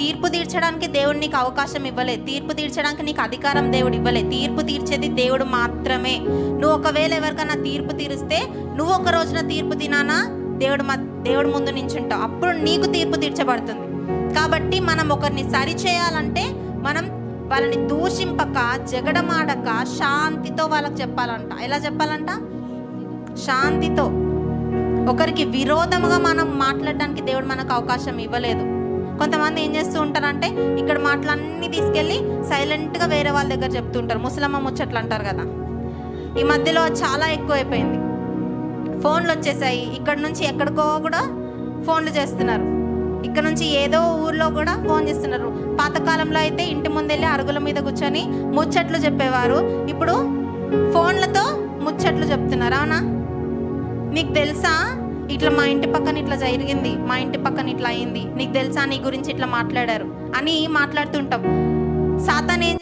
తీర్పు తీర్చడానికి దేవుడు నీకు అవకాశం ఇవ్వలే. తీర్పు తీర్చడానికి నీకు అధికారం దేవుడు ఇవ్వలే. తీర్పు తీర్చేది దేవుడు మాత్రమే. నువ్వు ఒకవేళ ఎవరికైనా తీర్పు తీరిస్తే నువ్వు ఒక రోజున తీర్పు తినానా? దేవుడు మా దేవుడు ముందు నించుంటావు. అప్పుడు నీకు తీర్పు తీర్చబడుతుంది. కాబట్టి మనం ఒకరిని సరి చేయాలంటే మనం వాళ్ళని దూషింపక జగడమాడక శాంతితో వాళ్ళకి చెప్పాలంట. ఎలా చెప్పాలంట? శాంతితో. ఒకరికి విరోధముగా మనం మాట్లాడడానికి దేవుడు మనకు అవకాశం ఇవ్వలేదు. కొంతమంది ఏం చేస్తూ ఉంటారంటే ఇక్కడ మాటలన్నీ తీసుకెళ్ళి సైలెంట్గా వేరే వాళ్ళ దగ్గర చెప్తుంటారు. ముసలమ్మ ముచ్చట్లు అంటారు కదా. ఈ మధ్యలో చాలా ఎక్కువైపోయింది. ఫోన్లు వచ్చేసాయి. ఇక్కడ నుంచి ఎక్కడికో కూడా ఫోన్లు చేస్తున్నారు. ఇక్కడ నుంచి ఏదో ఊర్లో కూడా ఫోన్ చేస్తున్నారు. పాతకాలంలో అయితే ఇంటి ముందెళ్ళి అరుగుల మీద కూర్చొని ముచ్చట్లు చెప్పేవారు. ఇప్పుడు ఫోన్లతో ముచ్చట్లు చెప్తున్నారు. అవునా? నీకు తెలుసా? ఇట్లా మా ఇంటి పక్కన ఇట్లా జరిగింది మా ఇంటి పక్కన ఇట్లా అయింది. నీకు తెలుసా నీ గురించి ఇట్లా మాట్లాడారు అని మాట్లాడుతుంటాం. సాతాన్ ఏం